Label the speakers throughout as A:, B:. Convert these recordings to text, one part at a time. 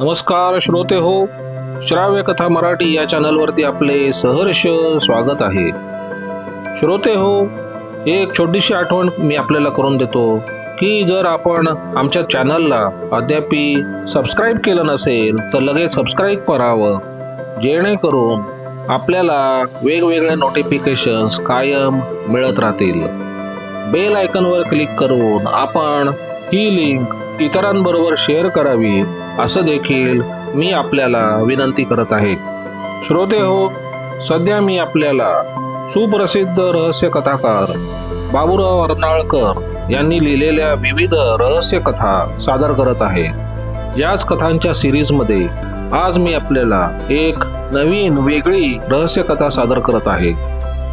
A: नमस्कार श्रोते हो श्राव्य कथा मराठी या चॅनलवरती आपले सहर्ष स्वागत आहे. श्रोते हो एक छोटीशी आठवण मी आपल्याला करून देतो की जर आपण आमच्या चॅनलला अद्यापी सबस्क्राईब केलं नसेल तर लगेच सबस्क्राईब करावं. जेणेकरून आपल्याला वेगवेगळे नोटिफिकेशन्स कायम मिळत राहतील. बेल आयकनवर क्लिक करून आपण ही लिंक इतरांबरोबर शेअर करावी असं देखील मी आपल्याला विनंती करत आहे. श्रोते हो सध्या मी आपल्याला सुप्रसिद्ध रहस्य कथाकार बाबूराव अर्नाळकर यांनी लिहिलेल्या विविध रहस्य कथा सादर करत आहे. याच कथांच्या सिरीजमध्ये आज मी आपल्याला एक नवीन वेगळी रहस्य कथा सादर करत आहे.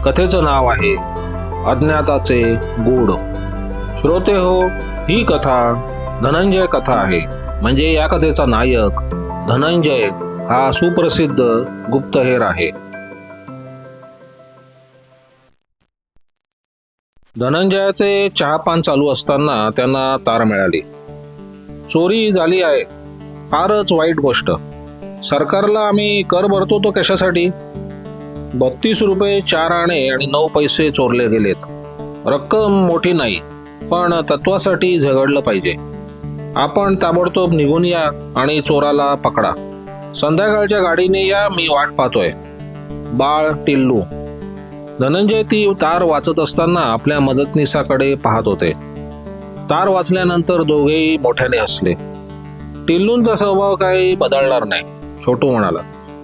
A: कथेचं नाव आहे अज्ञाताचे गूढ. श्रोते हो ही कथा धनंजय कथा आहे. म्हणजे या कथेचा नायक धनंजय हा सुप्रसिद्ध गुप्तहेर आहे. धनंजयाचे चहापान चालू असताना त्यांना तार मिळाली. चोरी झाली आहे. फारच वाईट गोष्ट. सरकारला आम्ही कर भरतो तो कशासाठी? बत्तीस रुपये चार आणे आणि नऊ पैसे चोरले गेलेत. रक्कम मोठी नाही पण तत्वासाठी झगडलं पाहिजे. आपण ताबडतोब निघून या आणि चोराला पकडा. संध्याकाळच्या गाडीने या मी वाट पाहतोय. बाळ टिल्लू. धनंजय ती तार वाचत असताना आपल्या मदतनीसाकडे पाहत होते. तार वाचल्यानंतर दोघेही मोठ्याने हसले. टिल्लूंचा स्वभाव काही बदलणार नाही छोटू म्हणाला.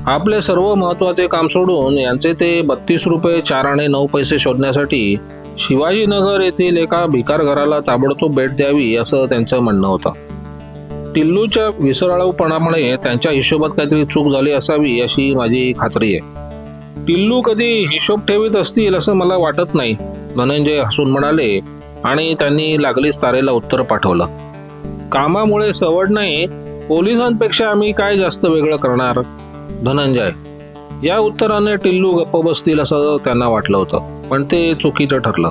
A: आपले सर्व महत्त्वाचे काम सोडून यांचे ते बत्तीस रुपये चार आणि नऊ पैसे शोधण्यासाठी शिवाजीनगर येथील एका भिकार घराला ताबडतोब भेट द्यावी असं त्यांचं म्हणणं होतं. टिल्लूच्या विसराळूपणामुळे त्यांच्या हिशोबात काहीतरी चूक झाली असावी अशी माझी खात्री आहे. टिल्लू कधी हिशोब ठेवीत असतील असं मला वाटत नाही धनंजय हसून म्हणाले आणि त्यांनी लागलीच तारेला उत्तर पाठवलं. कामामुळे सवड नाही पोलिसांपेक्षा आम्ही काय जास्त वेगळं करणार? धनंजय या उत्तराने टिल्लू गप्प बसतील असं त्यांना वाटलं होतं पण ते चुकीचं ठरलं.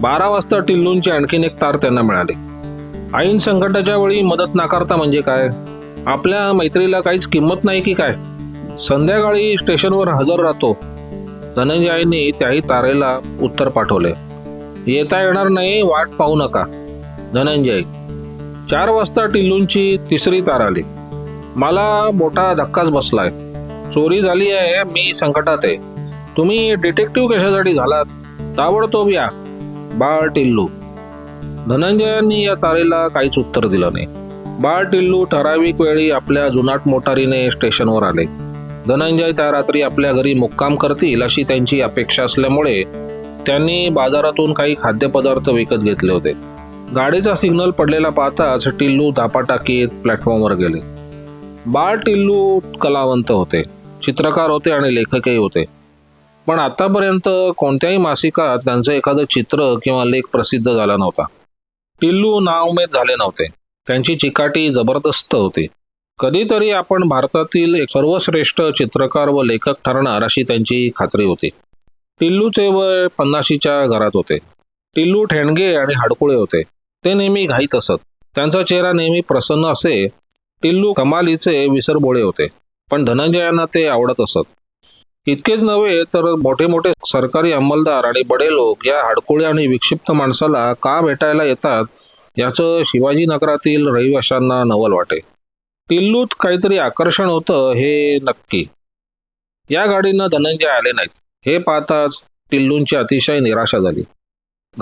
A: बारा वाजता टिल्लूंची आणखीन एक तार त्यांना मिळाली. ऐन संकटाच्या वेळी मदत नाकारता म्हणजे काय? आपल्या मैत्रीला काहीच किंमत नाही की काय? संध्याकाळी स्टेशनवर हजर राहतो. धनंजयनी त्याही तारेला उत्तर पाठवले. येता येणार नाही वाट पाहू नका. धनंजय चार वाजता टिल्लूंची तिसरी तार आली. मला मोठा धक्काच बसलाय. चोरी झाली आहे मी संकटात आहे. तुम्ही डिटेक्टिव्ह कशासाठी झालात? ताबडतोब या बाळ टिल्लू. धनंजयांनी या तारेला काहीच उत्तर दिलं नाही. बाळ टिल्लू ठराविक वेळी आपल्या जुनाट मोटारीने स्टेशनवर आले. धनंजय त्या रात्री आपल्या घरी मुक्काम करतील अशी त्यांची अपेक्षा असल्यामुळे त्यांनी बाजारातून काही खाद्यपदार्थ विकत घेतले होते. गाडीचा सिग्नल पडलेला पाहताच टिल्लू धापा टाकीत प्लॅटफॉर्मवर गेले. बाळ टिल्लू कलावंत होते चित्रकार होते आणि लेखकही होते. पण आतापर्यंत कोणत्याही मासिकात त्यांचं एखादं चित्र किंवा लेख प्रसिद्ध झाला नव्हता. टिल्लू नाउमेद झाले नव्हते. त्यांची चिकाटी जबरदस्त होती. कधीतरी आपण भारतातील एक सर्वश्रेष्ठ चित्रकार व लेखक ठरणार अशी त्यांची खात्री होती. टिल्लूचे वय पन्नाशीच्या घरात होते. टिल्लू ठेणगे आणि हाडकुळे होते. ते नेहमी घाईत असत. त्यांचा चेहरा नेहमी प्रसन्न असे टिल्लू कमालीचे विसरबोळे होते. पण धनंजयांना ते आवडत असत. इतकेच नव्हे तर मोठे मोठे सरकारी अंमलदार आणि बडे लोक या हाडकोळी आणि विक्षिप्त माणसाला का भेटायला येतात याचं शिवाजीनगरातील रहिवाशांना नवल वाटे. किल्लूत काहीतरी आकर्षण होतं हे नक्की. या गाडीनं धनंजय आले नाहीत. हे पाहताच टिल्लूंची अतिशय निराशा झाली.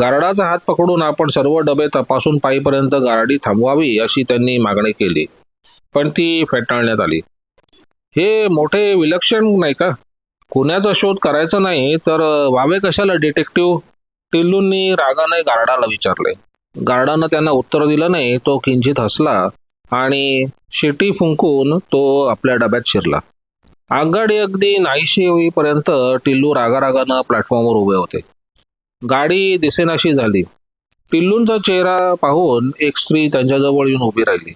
A: गार्डाचा हात पकडून आपण सर्व डबे तपासून पायीपर्यंत गाडी थांबवावी अशी त्यांनी मागणी केली. पण ती फेटाळण्यात आली. हे मोठे विलक्षण नाही का? कुण्याचा शोध करायचा नाही तर वावे कशाला? डिटेक्टिव्ह टिल्लूंनी रागाने गार्डाला विचारले. गार्डानं त्यांना उत्तर दिलं नाही तो किंचित हसला आणि शिटी फुंकून तो आपल्या डब्यात शिरला. आगगाडी अगदी नाहीशी होईपर्यंत टिल्लू रागारागानं प्लॅटफॉर्मवर उभे होते. गाडी दिसेनाशी झाली. टिल्लूंचा चेहरा पाहून एक स्त्री त्यांच्याजवळ येऊन उभी राहिली.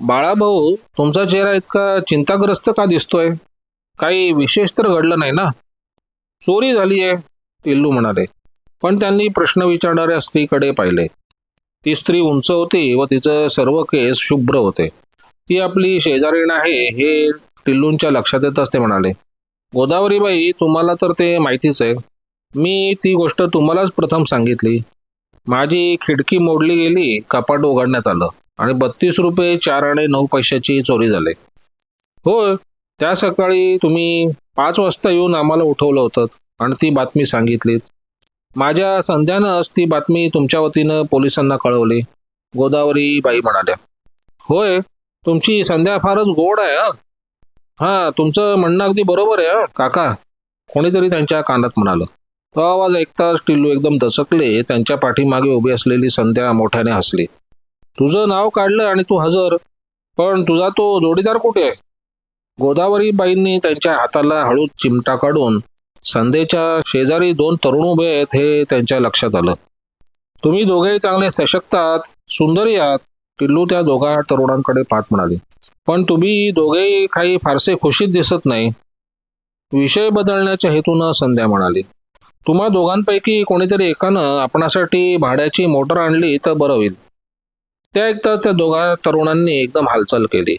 A: बाळाभाऊ तुमचा चेहरा इतका चिंताग्रस्त का दिसतोय? काही विशेष तर घडलं नाही ना? चोरी झाली आहे टिल्लू म्हणाले. पण त्यांनी प्रश्न विचारणाऱ्या स्त्रीकडे पाहिले. ती स्त्री उंच होती व तिचं सर्व केस शुभ्र होते. ती आपली शेजारीण आहे हे टिल्लूंच्या लक्षात येतच ते म्हणाले. गोदावरीबाई तुम्हाला तर ते माहितीच आहे. मी ती गोष्ट तुम्हालाच प्रथम सांगितली. माझी खिडकी मोडली गेली कपाट उघडण्यात आलं आणि बत्तीस रुपये चार आणि नऊ पैशाची चोरी झाली. होय त्या सकाळी तुम्ही पाच वाजता येऊन आम्हाला उठवलं होतं आणि ती बातमी सांगितलीत. माझ्या संध्यानंच ती बातमी तुमच्या वतीनं पोलिसांना कळवली. गोदावरी बाई म्हणाल्या होय तुमची संध्या फारच गोड आहे हां. हां तुमचं म्हणणं अगदी बरोबर आहे काका कोणीतरी त्यांच्या कानात म्हणालं. तो आवाज ऐकताच टिल्लू एकदम दचकले त्यांच्या पाठीमागे उभी असलेली संध्या मोठ्याने हसली. तुझं नाव काढलं आणि तू हजर पण तुझा तो जोडीदार कुठे आहे? गोदावरीबाईंनी त्यांच्या हाताला हळूच चिमटा काढून संध्येच्या शेजारी दोन तरुण उभे आहेत हे त्यांच्या लक्षात आलं. तुम्ही दोघेही चांगले सशक्त आहात सुंदरी आहात टिल्लू त्या दोघा तरुणांकडे पाहत म्हणाले. पण तुम्ही दोघेही काही फारसे खुशीत दिसत नाही. विषय बदलण्याच्या हेतून संध्या म्हणाली. तुम्हा दोघांपैकी कोणीतरी एकानं आपणासाठी भाड्याची मोटर आणली तर बरं होईल. त्या ऐकताच त्या दोघा तरुणांनी एकदम हालचाल केली.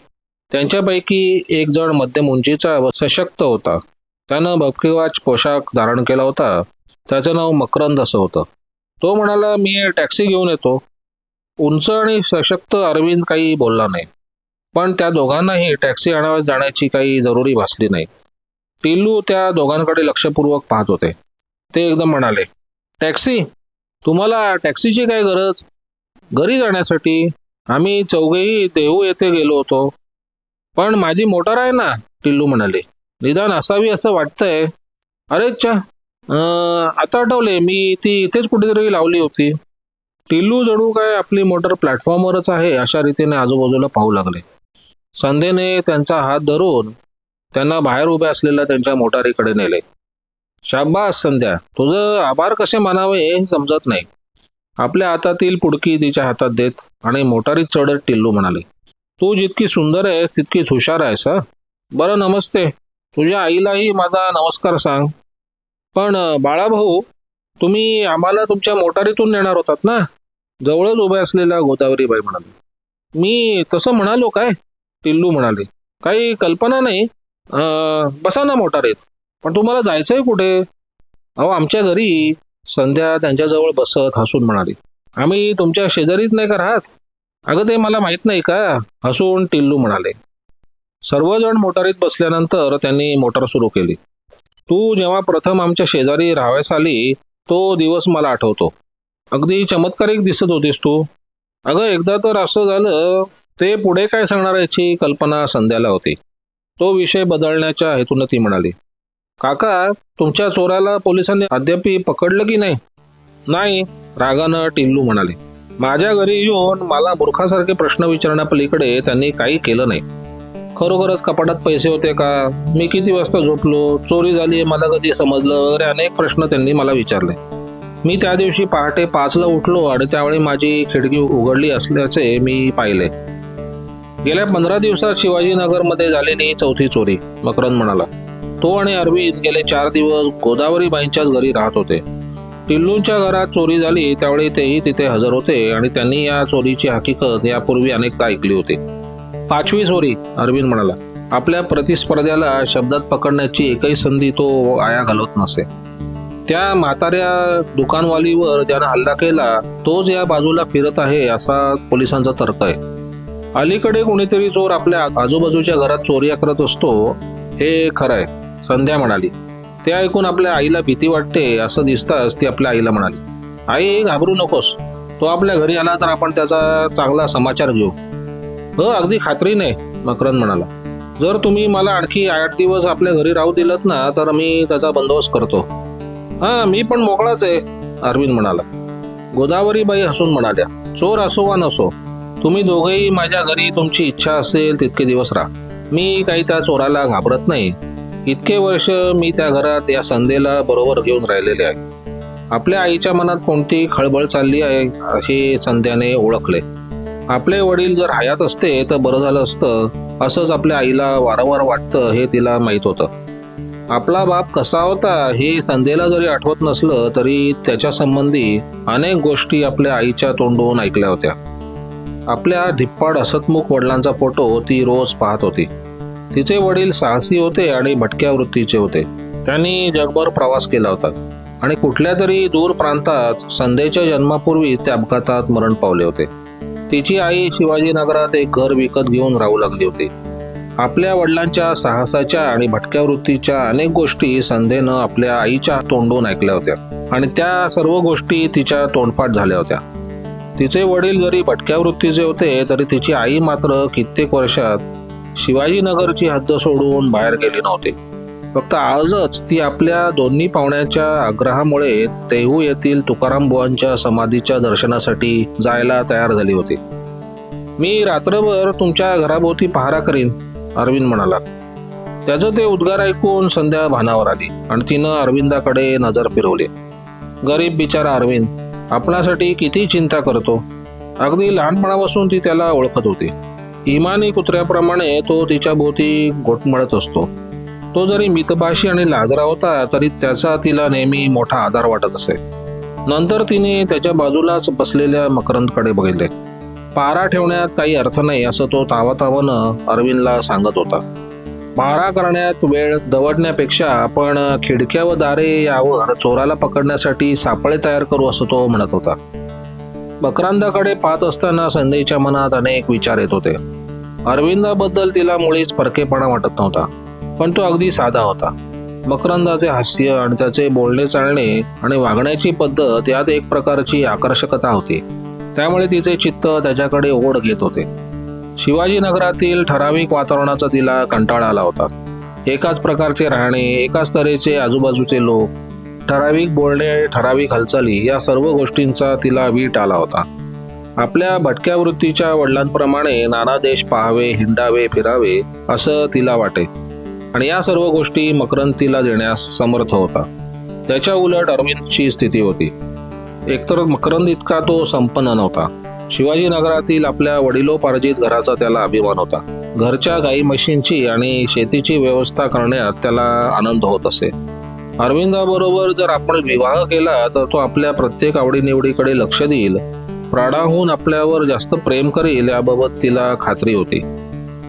A: त्यांच्यापैकी एक जण मध्यम उंचीचा व सशक्त होता. त्यानं बकरीवाच पोशाख धारण केला होता. त्याचं नाव मकरंद असं होतं. तो म्हणाला मी टॅक्सी घेऊन येतो. उंच आणि सशक्त अरविंद काही बोलला नाही. पण त्या दोघांनाही टॅक्सी आणाव्यास जाण्याची काही जरुरी भासली नाही. टिल्लू त्या दोघांकडे लक्षपूर्वक पाहत होते. ते एकदम म्हणाले टॅक्सी? तुम्हाला टॅक्सीची काय गरज? घरी जाण्यासाठी आम्ही चौघेही देहू येथे गेलो होतो. पण माझी मोटर आहे ना टिल्लू म्हणाले. निदान असावी असं वाटतंय. अरे चा आता आठवले मी ती इथेच कुठेतरी लावली होती. टिल्लू जणू काय आपली मोटर प्लॅटफॉर्मवरच आहे अशा रीतीने आजूबाजूला पाहू लागले. संध्येने त्यांचा हात धरून त्यांना बाहेर उभ्या असलेल्या त्यांच्या मोटारीकडे नेले. शाब्बास संध्या. तुझं आभार कसे मानावे हे समजत नाही. आपल्या हातातील पुडकी तिच्या हातात देत आणि मोटारीत चढत टिल्लू म्हणाले. तू जितकी सुंदर आहेस तितकीच हुशार आहेस हा? बरं नमस्ते. तुझ्या आईलाही माझा नमस्कार सांग. पण बाळाभाऊ तुम्ही आम्हाला तुमच्या मोटारीतून नेणार होतात ना? जवळच उभ्या असलेल्या गोदावरीबाई म्हणाली. मी तसं म्हणालो काय? टिल्लू म्हणाले. काही कल्पना नाही. बसा ना मोटारीत. पण तुम्हाला जायचंय कुठे? अहो आमच्या घरी संध्या त्यांच्याजवळ बसत हसून म्हणाली. आम्ही तुमच्या शेजारीच नाही का राहत? अगं ते मला माहीत नाही का? हसून टिल्लू म्हणाले. सर्वजण मोटारीत बसल्यानंतर त्यांनी मोटार सुरू केली. तू जेव्हा प्रथम आमच्या शेजारी राहाव्यास आली तो दिवस मला आठवतो. अगदी चमत्कारिक दिसत होतीस तू. अगं एकदा तर असं झालं ते पुढे काय सांगणार याची कल्पना संध्याला होती. तो विषय बदलण्याच्या हेतून ती म्हणाली. काका तुमच्या चोराला पोलिसांनी अद्याप पकडलं की नाही? नाही रागानं टिल्लू म्हणाले. माझ्या घरी येऊन मला मूर्खासारखे प्रश्न विचारण्यापलीकडे त्यांनी काही केलं नाही. खरोखरच कपाटात पैसे होते का? मी किती वाजता झोपलो? चोरी झाली मला कधी समजलं? वगैरे अनेक प्रश्न त्यांनी मला विचारले. मी त्या दिवशी पहाटे पाचला उठलो आणि त्यावेळी माझी खिडकी उघडली असल्याचे मी पाहिले. गेल्या पंधरा दिवसात शिवाजीनगरमध्ये झालेली चौथी चोरी मकरंद म्हणाला. तो आणि अरविंद गेले चार दिवस गोदावरी बाईंच्याच घरी राहत होते. टिल्लूंच्या घरात चोरी झाली त्यावेळी तेही तिथे हजर होते आणि त्यांनी या चोरीची हकीकत यापूर्वी अनेकदा ऐकली होती. पाचवी चोरी अरविंद म्हणाला आपल्या प्रतिस्पर्ध्याला शब्दात पकडण्याची एकही संधी तो आया घालवत नसे. त्या म्हाताऱ्या दुकानवालीवर ज्यानं हल्ला केला तोच या बाजूला फिरत आहे असा पोलिसांचा तर्क आहे. अलीकडे कोणीतरी चोर आपल्या आजूबाजूच्या घरात चोऱ्या करत असतो हे खरं आहे संध्या म्हणाली. ते ऐकून आपल्या आईला भीती वाटते असं दिसताच ती आपल्या आईला म्हणाली आई घाबरू नकोस. तो आपल्या घरी आला तर आपण त्याचा चांगला समाचार घेऊ. हो अगदी खात्रीने मकरंद म्हणाला. जर तुम्ही मला आणखी आठ दिवस आपल्या घरी राहू दिलत ना तर मी त्याचा बंदोबस्त करतो. हा मी पण मोकळाच आहे अरविंद म्हणाला. गोदावरीबाई हसून म्हणाल्या चोर असो वा नसो तुम्ही दोघेही माझ्या घरी तुमची इच्छा असेल तितके दिवस राहा. मी काही त्या चोराला घाबरत नाही. इतके वर्ष मी त्या घरात या संधेला बरोबर घेऊन राहिलेले आहे. आपल्या आईच्या मनात कोणती खळबळ चालली आहे हे संध्याने ओळखले. आपले वडील जर हयात असते तर बरं झालं असतं असंच आपल्या आईला वारंवार वाटतं हे तिला माहीत होतं. आपला बाप कसा होता हे संध्येला जरी आठवत नसलं तरी त्याच्या संबंधी अनेक गोष्टी आपल्या आईच्या तोंडून ऐकल्या होत्या. आपल्या धिप्पाड असतमुख वडिलांचा फोटो ती रोज पाहत होती. तिचे वडील साहसी होते आणि भटक्या वृत्तीचे होते. त्यांनी जगभर प्रवास केला होता. आणि कुठल्या तरी दूर प्रांतात संध्याच्या जन्मापूर्वी ते अपघातात मरण पावले होते. तिची आई शिवाजीनगरात एक घर विकत घेऊन राहू लागली होती. आपल्या वडिलांच्या साहसाच्या आणि भटक्या वृत्तीच्या अनेक गोष्टी संध्येनं आपल्या आईच्या तोंडून ऐकल्या होत्या. आणि त्या सर्व गोष्टी तिच्या तोंडपाठ झाल्या होत्या. तिचे वडील जरी भटक्या वृत्तीचे होते तरी तिची आई मात्र कित्येक वर्षात शिवाजीनगरची हद्द सोडून बाहेर गेली नव्हती. फक्त आजच ती आपल्या दोन्ही पाहुण्यांच्या आग्रहामुळे तेहू येथील तुकाराम बुवांच्या समाधीच्या दर्शनासाठी जायला तयार झाली होती. मी रात्रभर तुमच्या घराभोवती पहारा करीन अरविंद म्हणाला. त्याचं ते उद्गार ऐकून संध्या भानावर आली आणि तिनं अरविंदाकडे नजर फिरवली. गरीब बिचारा अरविंद आपणासाठी किती चिंता करतो. अगदी लहानपणापासून ती त्याला ओळखत होती. इमानी कुत्र्याप्रमाणे तो तिच्या भोवती घोटमळत असतो. तो जरी मितभाषी आणि लाजरा होता तरी त्याचा तिला नेहमी मोठा आधार वाटत असे. नंतर तिने त्याच्या बाजूलाच बसलेल्या मकरंदकडे बघितले. पारा ठेवण्यात काही अर्थ नाही असं तो तावातावानं अरविंदला सांगत होता. पारा करण्यात वेळ दवडण्यापेक्षा आपण खिडक्या व दारे यावर चोराला पकडण्यासाठी सापळे तयार करू असं तो म्हणत होता. मकरांदाकडे पाहत असताना संधीच्या मनात अनेक विचार येत होते. अरविंदाबद्दल तिला मुळीच परकेपणा वाटत नव्हता पण तो अगदी साधा होता. मकरंदाचे हास्य आणि त्याचे बोलणे चालणे आणि वागण्याची पद्धत यात एक प्रकारची आकर्षकता होती. त्यामुळे तिचे चित्त त्याच्याकडे ओढ घेत होते. शिवाजीनगरातील ठराविक वातावरणाचा तिला कंटाळा आला होता. एकाच प्रकारचे राहणे एकाच तऱ्हेचे आजूबाजूचे लोक ठराविक बोलणे ठराविक हालचाली या सर्व गोष्टींचा तिला वीट आला होता. आपल्या भटक्या वृत्तीच्या वडिलांप्रमाणे नाना देश पाहावे हिंडावे फिरावे असं तिला वाटे. आणि या सर्व गोष्टी मकरंद तिला देण्यास समर्थ होता. त्याच्या उलट अरविंदची स्थिती होती. एकतर मकरंद इतका तो संपन्न नव्हता. शिवाजीनगरातील आपल्या वडिलोपार्जित घराचा त्याला अभिमान होता. घरच्या गाई म्हशींची आणि शेतीची व्यवस्था करण्यात त्याला आनंद होत असे. अरविंदाबरोबर जर आपण विवाह केला तर तो आपल्या प्रत्येक आवडीनिवडीकडे लक्ष देईल. प्राडाहून आपल्यावर जास्त प्रेम करेल याबाबत तिला खात्री होती.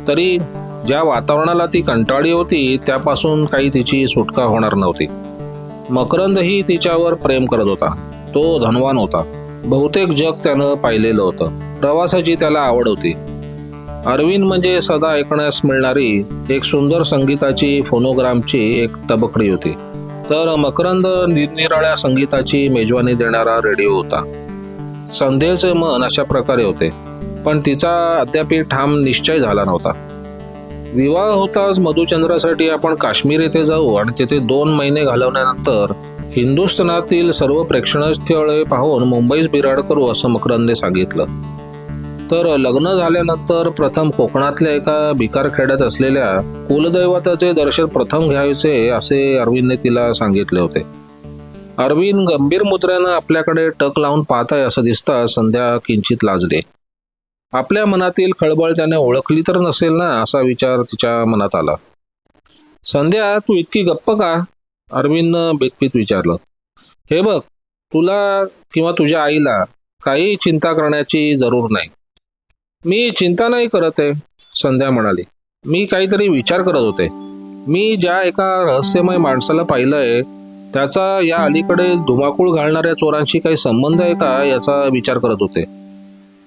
A: तरी ज्या वातावरणाला ती कंटाळी होती त्यापासून काही तिची सुटका होणार नव्हती. मकरंदही तिच्यावर प्रेम करत होता. तो धनवान होता. बहुतेक जग त्यानं पाहिलेलं होतं. प्रवासाची त्याला आवड होती. अरविंद म्हणजे सदा ऐकण्यास मिळणारी एक सुंदर संगीताची फोनोग्रामची एक तबकडी होती. तर मकरंद निरनिराळ्या संगीताची मेजवानी देणारा रेडिओ होता. संध्येचे मन अशा प्रकारे होते पण तिचा अद्याप ठाम निश्चय झाला नव्हता. विवाह होताच मधुचंद्रासाठी आपण काश्मीर येथे जाऊ आणि तिथे दोन महिने घालवल्यानंतर हिंदुस्थानातील सर्व प्रेक्षणीय स्थळे पाहून मुंबईस बिराड करू असं मकरंदने सांगितलं. तर लग्न झाल्यानंतर प्रथम कोकणातल्या एका भिकार खेड्यात असलेल्या कुलदैवताचे दर्शन प्रथम घ्यायचे असे अरविंदने तिला सांगितले होते. अरविंद गंभीर मुद्रेनं आपल्याकडे टक लावून पाहत आहे असं दिसता संध्या किंचित लाजले. आपल्या मनातील खळबळ त्याने ओळखली तर नसेल ना असा विचार तिच्या मनात आला. संध्या तू इतकी गप्प का? अरविंदनं बेतपीत विचारलं. हे बघ तुला किंवा तुझ्या आईला काही चिंता करण्याची जरूर नाही. मी चिंता नाही करत आहे संध्या म्हणाली. मी काहीतरी विचार करत होते. मी ज्या एका रहस्यमय माणसाला पाहिलंय त्याचा या अलीकडे धुमाकूळ घालणाऱ्या चोरांशी काही संबंध आहे का याचा विचार करत होते.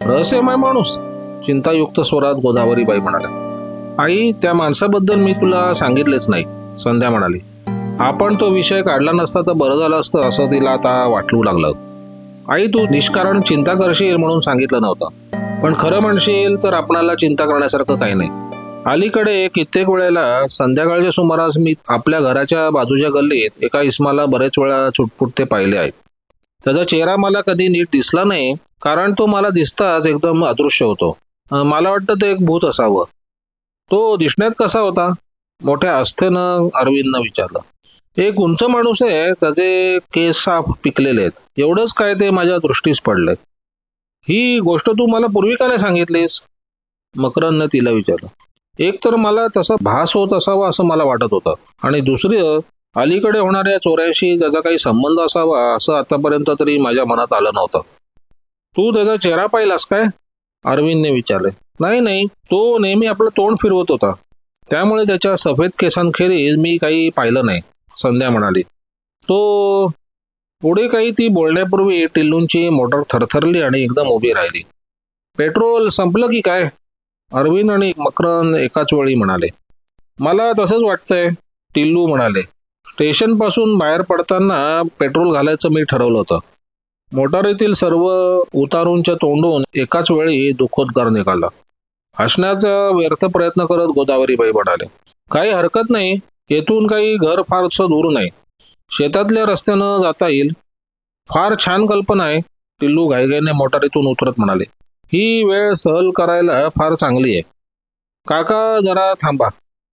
A: रहस्यमय माणूस चिंतायुक्त स्वरात गोदावरीबाई म्हणाल्या. आई त्या माणसाबद्दल मी तुला सांगितलेच नाही संध्या म्हणाली. आपण तो विषय काढला नसता तर बरं झालं असतं असं तिला आता वाटलू लागलं. आई तू निष्कारण चिंता करशील म्हणून सांगितलं नव्हतं. पण खरं म्हणशील तर आपणाला चिंता करण्यासारखं काही नाही. अलीकडे कित्येक वेळेला संध्याकाळच्या सुमारास मी आपल्या घराच्या बाजूच्या गल्लीत एका इस्माला बरेच वेळा चुटपुटते पाहिले आहेत. त्याचा चेहरा मला कधी नीट दिसला नाही कारण तो मला दिसताच एकदम अदृश्य होतो. मला वाटतं ते एक भूत असावं. तो दिसण्यात कसा होता? मोठ्या आस्थेनं अरविंदनं विचारलं. एक उंच माणूस आहे त्याचे केस साफ पिकलेले आहेत. एवढंच काय ते माझ्या दृष्टीस पडले ही गोष्ट तू मला पूर्वी का नाही सांगितलीस? मकरांना तिला विचारलं. एक तर मला तसा भास होत असावा असं मला वाटत होतं. आणि दुसरं अलीकडे होणाऱ्या चोऱ्याशी त्याचा काही संबंध असावा असं आतापर्यंत तरी माझ्या मनात आलं नव्हतं. तू त्याचा चेहरा पाहिलास काय? अरविंदने विचारले. नाही नाही. तो नेहमी आपलं तोंड फिरवत होता. त्यामुळे त्याच्या सफेद केसांखेरीज मी काही पाहिलं नाही संध्या म्हणाली. तो पुढे काही ती बोलण्यापूर्वी टिल्लूंची मोटर थरथरली आणि एकदम उभी राहिली. पेट्रोल संपलं की काय? अरविंद आणि मकरन एकाच वेळी म्हणाले. मला तसंच वाटतंय टिल्लू म्हणाले. स्टेशनपासून बाहेर पडताना पेट्रोल घालायचं मी ठरवलं होतं. मोटारीतील सर्व उतारूंच्या तोंडून एकाच वेळी दुःखोद्गार निघाला. हसण्याचा व्यर्थ प्रयत्न करत गोदावरीबाई म्हणाले काही हरकत नाही. येथून काही घर फारसं दूर नाही. शेतातल्या रस्त्यानं जाता येईल. फार छान कल्पना आहे. टिल्लू घाईघाईने मोटारीतून उतरत म्हणाले. ही वेळ सहल करायला फार चांगली आहे. काका जरा थांबा.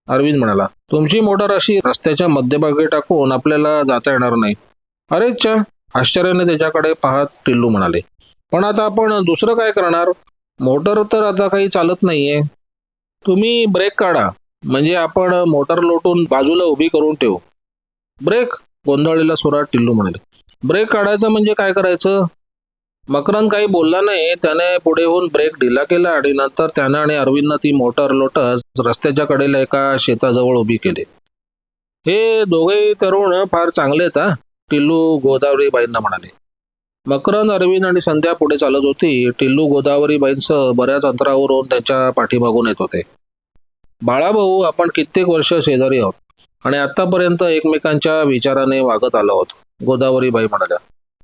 A: अरविंद म्हणाला तुमची मोटार अशी रस्त्याच्या मध्यभागी टाकून आपल्याला जाता येणार नाही. अरेच्छा आश्चर्याने त्याच्याकडे पाहत टिल्लू म्हणाले. पण आता आपण दुसरं काय करणार? मोटर तर आता काही चालत नाहीये. तुम्ही ब्रेक काढा. म्हणजे आपण मोटर लोटून बाजूला उभी करून ठेवू. ब्रेक? गोंधळलेला सुरात टिल्लू म्हणाले. ब्रेक काढायचं म्हणजे काय करायचं? मकरन काही बोलला नाही. त्याने पुढे होऊन ब्रेक ढिला केला आणि नंतर त्यानं आणि अरविंदनं ती मोटर लोटस रस्त्याच्या कडेला एका शेताजवळ उभी केली. हे दोघेही तरुण फार चांगले आहेत हा? टिल्लू गोदावरीबाईंना म्हणाले. मकरन अरविंद आणि संध्या पुढे चालत होती. टिल्लू गोदावरीबाईंसह बऱ्याच अंतरावरून त्यांच्या पाठीमागून येत होते. बाळाभाऊ आपण कित्येक वर्ष शेजारी आहोत. आणि आतापर्यंत एकमेकांच्या विचाराने वागत आलो आहोत. गोदावरीबाई म्हणाल्या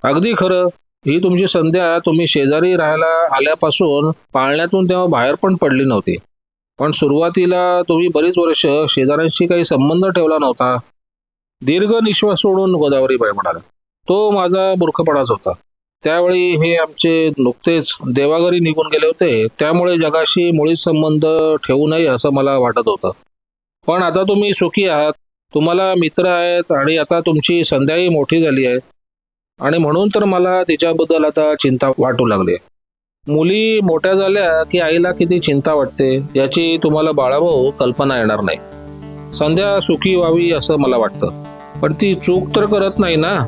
A: अगदी खरं. ही तुमची संध्या तुम्ही शेजारी राहायला आल्यापासून पाळण्यातून तेव्हा बाहेर पण पडली नव्हती. पण सुरुवातीला तुम्ही बरीच वर्ष शेजाऱ्यांशी काही संबंध ठेवला नव्हता. दीर्घ निश्वास सोडून गोदावरीबाई म्हणाल्या तो माझा मूर्खपणाच होता. त्यावेळी हे आमचे नुकतेच देवाघरी निघून गेले होते. त्यामुळे जगाशी मुळीच संबंध ठेवू नये असं मला वाटत होतं. पण आता तुम्ही सुखी आहात. तुम्हाला मित्र आहेत आणि आता तुमची संध्याही मोठी झाली आहे. आणि म्हणून तर मला तिच्याबद्दल आता चिंता वाटू लागली. मुली मोठ्या झाल्या की आईला किती चिंता वाटते याची तुम्हाला बाळाभाऊ कल्पना येणार नाही. संध्या सुखी व्हावी असं मला वाटतं. पण ती चूक तर करत नाही ना.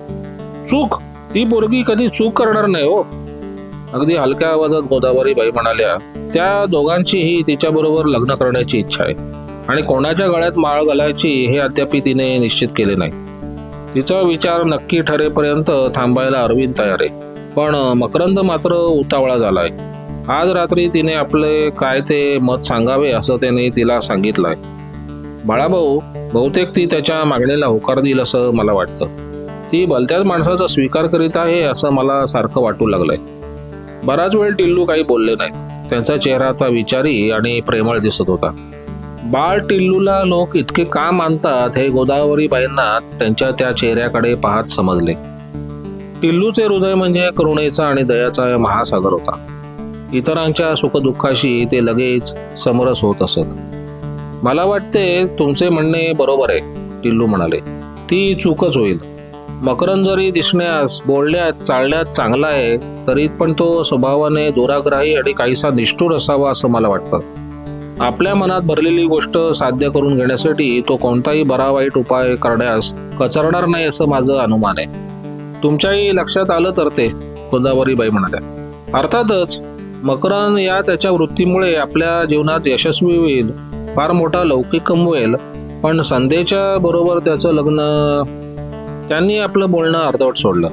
A: चूक? ती पोरगी कधी चूक करणार नाही हो. अगदी हलक्या आवाजात गोदावरीबाई म्हणाल्या त्या दोघांचीही तिच्याबरोबर लग्न करण्याची इच्छा आहे. आणि कोणाच्या गळ्यात माळ घालायची हे अद्याप तिने निश्चित केले नाही. तिचा विचार नक्की ठरेपर्यंत थांबायला अरविंद तयार आहे. पण मकरंद मात्र उतावळा झालाय. आज रात्री तिने आपले काय ते मत सांगावे असं त्याने तिला सांगितलंय. बाळाभाऊ बहुतेक ती त्याच्या मागणीला होकार देईल असं मला वाटतं. ती भलत्याच माणसाचा स्वीकार करीत आहे असं मला सारखं वाटू लागलंय. बराच वेळ टिल्लू काही बोलले नाहीत. त्यांचा चेहरा आता विचारी आणि प्रेमळ दिसत होता. बाळ टिल्लूला लोक इतके का मानतात हे गोदावरीबाईंना त्यांच्या त्या चेहऱ्याकडे पाहत समजले. टिल्लूचे हृदय म्हणजे करुणेचा आणि दयाचा महासागर होता. इतरांच्या सुखदुःखाशी ते लगेच समरस होत असत. मला वाटते तुमचे म्हणणे बरोबर आहे टिल्लू म्हणाले. ती चूकच होईल. मकरन जरी दिसण्यास बोलण्यात चालण्यात चांगला आहे तरी पण तो स्वभावाने दुराग्राही आणि काहीसा निष्ठुर असावा असं मला वाटतं. आपल्या मनात भरलेली गोष्ट साध्य करून घेण्यासाठी तो कोणताही बरा वाईट उपाय करण्यास कचरणार नाही असं माझं अनुमान आहे. तुमच्याही लक्षात आलं तर ते गोदावरीबाई म्हणाल्या. अर्थातच मकरन या त्याच्या वृत्तीमुळे आपल्या जीवनात यशस्वी होईल फार मोठा लौकिक कमवेल पण संध्येच्या बरोबर त्याचं लग्न त्यांनी आपलं बोलणं अर्धवट सोडलं.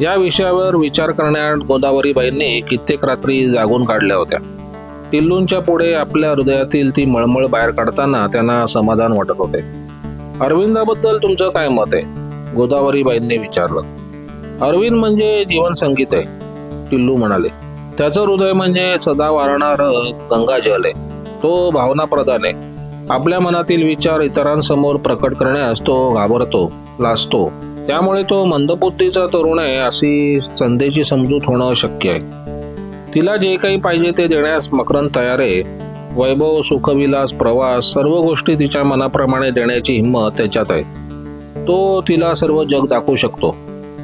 A: या विषयावर विचार करण्यात गोदावरीबाईंनी कित्येक रात्री जागून काढल्या होत्या. टिल्लूंच्या पुढे आपल्या हृदयातील ती मळमळ बाहेर काढताना त्यांना समाधान वाटत होते. अरविंदाबद्दल तुमचं काय मत आहे? गोदावरीबाईंनी विचारलं. अरविंद म्हणजे जीवन संगीत आहे टिल्लू म्हणाले. त्याचं हृदय म्हणजे सदा वारणार गंगाजल आहे. तो भावना प्रधान आहे. आपल्या मनातील विचार इतरांसमोर प्रकट करण्यास तो घाबरतो लाजतो. त्यामुळे तो मंदबुद्धीचा तरुण आहे अशी संधेची समजूत होणं शक्य आहे. तिला जे काही पाहिजे ते देण्यास मकरन तयार आहे. वैभव सुखविलास प्रवास सर्व गोष्टी तिच्या मनाप्रमाणे देण्याची हिंमत त्याच्यात आहे. तो तिला सर्व जग दाखवू शकतो.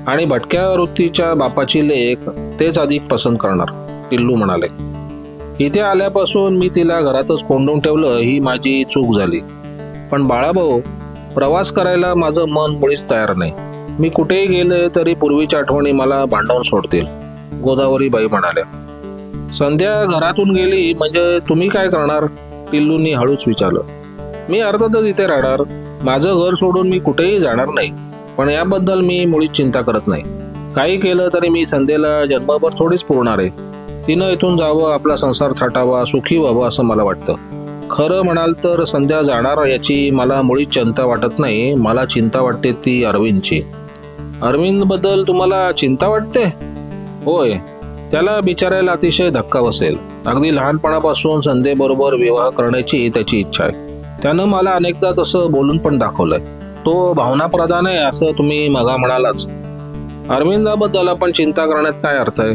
A: आणि भटक्या वृत्तीच्या बापाची लेख तेच अधिक पसंत करणार टिल्लू म्हणाले. इथे आल्यापासून मी तिला घरातच कोंडून ठेवलं ही माझी चूक झाली. पण बाळाभाऊ प्रवास करायला माझं मन मुळीच तयार नाही. मी कुठेही गेले तरी पूर्वीच्या आठवणी मला भांडवून सोडतील गोदावरी बाई म्हणाल्या. संध्या घरातून गेली म्हणजे तुम्ही काय करणार? पिल्लूनी हळूच विचारलं. मी अर्थातच इथे राहणार. माझं घर सोडून मी कुठेही जाणार नाही. पण याबद्दल मी मुळीच चिंता करत नाही. काही केलं तरी मी संध्येला जन्मभर थोडीच पुरणार आहे. तिनं इथून जावं आपला संसार थाटावा सुखी व्हावं असं मला वाटतं. खरं म्हणाल तर संध्या जाणार याची मला मुळीच चिंता वाटत नाही. मला चिंता वाटते ती अरविंदची. अरविंदबद्दल तुम्हाला चिंता वाटते? होय. त्याला बिचारायला अतिशय धक्का बसेल. अगदी लहानपणापासून संध्येबरोबर विवाह करण्याची त्याची इच्छा आहे. त्यानं मला अनेकदा तसं बोलून पण दाखवलंय. तो भावनाप्रधान आहे असं तुम्ही मगा म्हणालाच. अरविंदाबद्दल आपण चिंता करण्यात काय अर्थ आहे?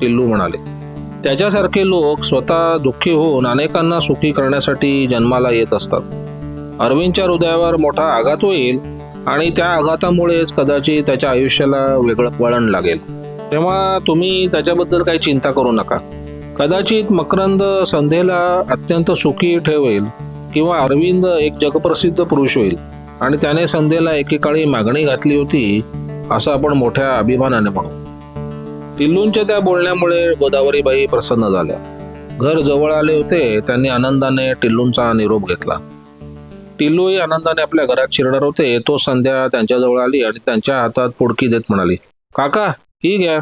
A: टिल्लू म्हणाले. त्याच्यासारखे लोक स्वतः दुःखी होऊन अनेकांना सुखी करण्यासाठी जन्माला येत असतात. अरविंदच्या हृदयावर मोठा आघात होईल आणि त्या आघातामुळेच कदाचित त्याच्या आयुष्याला वेगळं वळण लागेल. तेव्हा तुम्ही त्याच्याबद्दल काही चिंता करू नका. कदाचित मकरंद संध्येला अत्यंत सुखी ठेवेल किंवा अरविंद एक जगप्रसिद्ध पुरुष होईल आणि त्याने संध्येला एकेकाळी मागणी घातली होती असं आपण मोठ्या अभिमानाने म्हणू. टिल्लूंच्या त्या बोलण्यामुळे गोदावरीबाई प्रसन्न झाल्या. घर जवळ आले होते त्यांनी आनंदाने टिल्लूंचा निरोप घेतला. टिल्लूही आनंदाने आपल्या घरात शिरणार होते तो संध्या त्यांच्याजवळ आली आणि त्यांच्या हातात पुडकी देत म्हणाली काका ठीक आहे.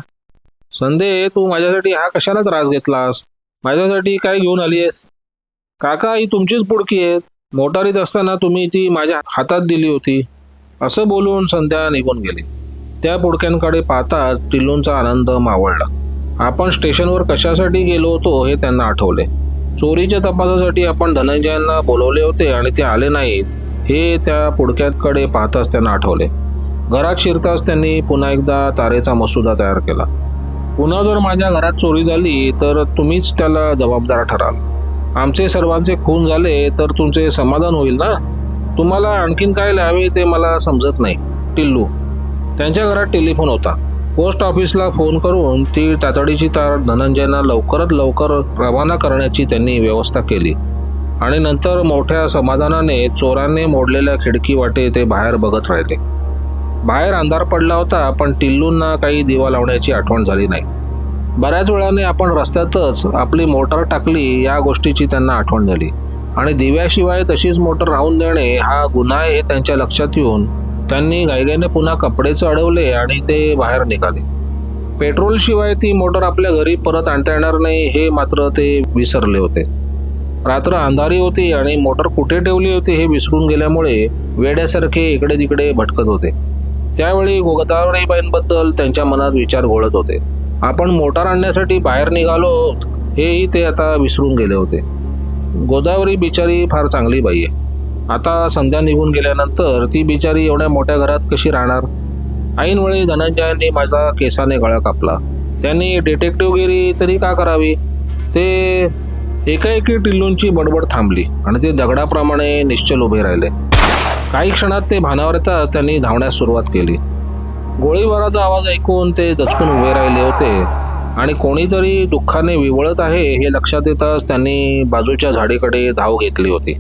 A: संदे तू माझ्यासाठी हा कशाला त्रास घेतलास? माझ्यासाठी काय घेऊन आली आहेस काका ही तुमचीच पुडकी आहे. मोटारीत असताना तुम्ही ती माझ्या हातात दिली होती. असं बोलून संध्या निघून गेली. त्या पुडक्यांकडे पाहताच टिल्लूंचा आनंद मावळला. आपण स्टेशनवर कशासाठी गेलो होतो हे त्यांना आठवले. चोरीच्या तपासासाठी आपण धनंजयांना बोलवले होते आणि ते आले नाहीत हे त्या पुडक्याकडे पाहताच त्यांना आठवले. घरात शिरताच त्यांनी पुन्हा एकदा तारेचा मसुदा तयार केला. पुन्हा जर माझ्या घरात चोरी झाली तर तुम्हीच त्याला जबाबदार ठराल. आमचे सर्वांचे खून झाले तर तुमचे समाधान होईल ना? तुम्हाला आणखीन काय लावे ते मला समजत नाही. टिल्लू त्यांच्या घरात टेलिफोन होता. पोस्ट ऑफिसला फोन करून ती तातडीची तार धनंजयना लवकरात लवकर रवाना करण्याची त्यांनी व्यवस्था केली. आणि नंतर मोठ्या समाधानाने चोराने मोडलेल्या खिडकी वाटे ते बाहेर बघत राहिले. बाहेर अंधार पडला होता पण टिल्लूंना काही दिवा लावण्याची आठवण झाली नाही. बऱ्याच वेळाने आपण रस्त्यातच आपली मोटर टाकली या गोष्टीची त्यांना आठवण झाली. आणि दिव्याशिवाय तशीच मोटर राहून देणे हा गुन्हा आहे हे त्यांच्या लक्षात येऊन त्यांनी घाईघाईने पुन्हा कपडे चढवले आणि ते बाहेर निघाले. पेट्रोलशिवाय ती मोटर आपल्या घरी परत आणता येणार नाही हे मात्र ते विसरले होते. रात्र अंधारी होती आणि मोटर कुठे ठेवली होती हे विसरून गेल्यामुळे वेड्यासारखे इकडे तिकडे भटकत होते. त्यावेळी गोदावरीबाईंबद्दल त्यांच्या मनात विचार घोळत होते. आपण मोटार आणण्यासाठी बाहेर निघालो हेही ते आता विसरून गेले होते. गोदावरी बिचारी फार चांगली बाई आहे. आता संध्या निघून गेल्यानंतर ती बिचारी एवढ्या मोठ्या घरात कशी राहणार? ऐनवेळी धनंजयांनी माझा केसाने गळा कापला. त्यांनी डिटेक्टिव्हगिरी तरी का करावी? ते एकाएकी टिल्लूंची बडबड थांबली आणि ते दगडाप्रमाणे निश्चल उभे राहिले. काही क्षणात ते भानावरता येताच त्यांनी धावण्यास सुरुवात केली. गोळीबाराचा आवाज ऐकून ते दचकून उभे राहिले होते. आणि कोणीतरी दुःखाने विवळत आहे हे लक्षात येताच त्यांनी बाजूच्या झाडीकडे धाव घेतली होती.